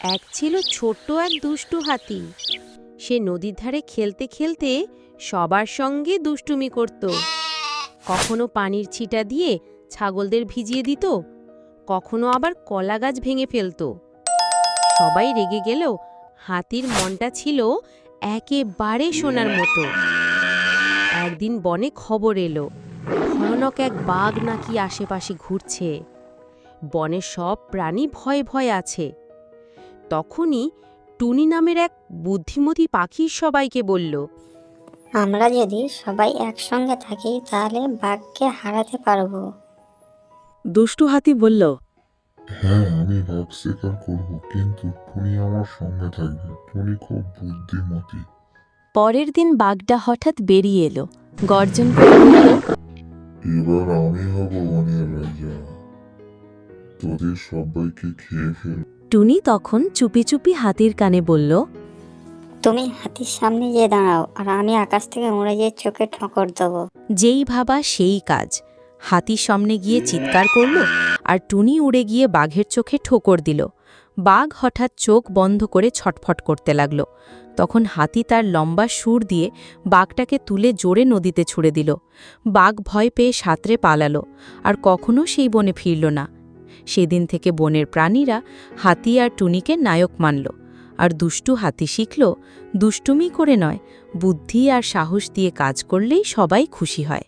এক ছিল ছোট্ট এক দুষ্টু হাতি। সে নদীর ধারে খেলতে খেলতে সবার সঙ্গে দুষ্টুমি করত। কখনো পানির ছিটা দিয়ে ছাগলদের ভিজিয়ে দিত, কখনো আবার কলা গাছ ভেঙে ফেলতো। সবাই রেগে গেলেও হাতির মনটা ছিল একেবারে সোনার মতো। একদিন বনে খবর এলো, ভয়ানক এক বাঘ নাকি আশেপাশে ঘুরছে। বনের সব প্রাণী ভয়ে ভয়ে আছে। তখনই টুনি নামের এক বুদ্ধিমতী পাখি সবাইকে বলল আমরা যদি সবাই একসঙ্গে থাকি তাহলে বাঘকে হারাতে পারব। দুষ্টু হাতি বলল হ্যাঁ আমি বাঘ শিকার করব কিন্তু টুনি আমার সঙ্গে থাকবে। টুনি খুব বুদ্ধিমতী। পরের দিন বাঘটা হঠাৎ বেরিয়ে এলো গর্জন করে বলল এবার আমি হব বনের রাজা। তোদের সবাইকে খেয়ে ফেল টুনি তখন চুপি চুপি হাতির কানে বলল তুমি হাতির সামনে গিয়ে দাঁড়াও আর আমি আকাশ থেকে উড়ে গিয়ে চোখে ঠোকর দেবো। যেই ভাবা সেই কাজ। হাতির সামনে গিয়ে চিৎকার করল আর টুনি উড়ে গিয়ে বাঘের চোখে ঠোকর দিল। বাঘ হঠাৎ চোখ বন্ধ করে ছটফট করতে লাগল। তখন হাতি তার লম্বা সুর দিয়ে বাঘটাকে তুলে জোরে নদীতে ছুড়ে দিল। বাঘ ভয় পেয়ে সাঁতরে পালালো আর কখনো সেই বনে ফিরল না। সেদিন থেকে বনের প্রাণীরা হাতি আর টুনিকে নায়ক মানল, আর দুষ্টু হাতি শিখল, দুষ্টুমি করে নয়, বুদ্ধি আর সাহস দিয়ে কাজ করলেই সবাই খুশি হয়।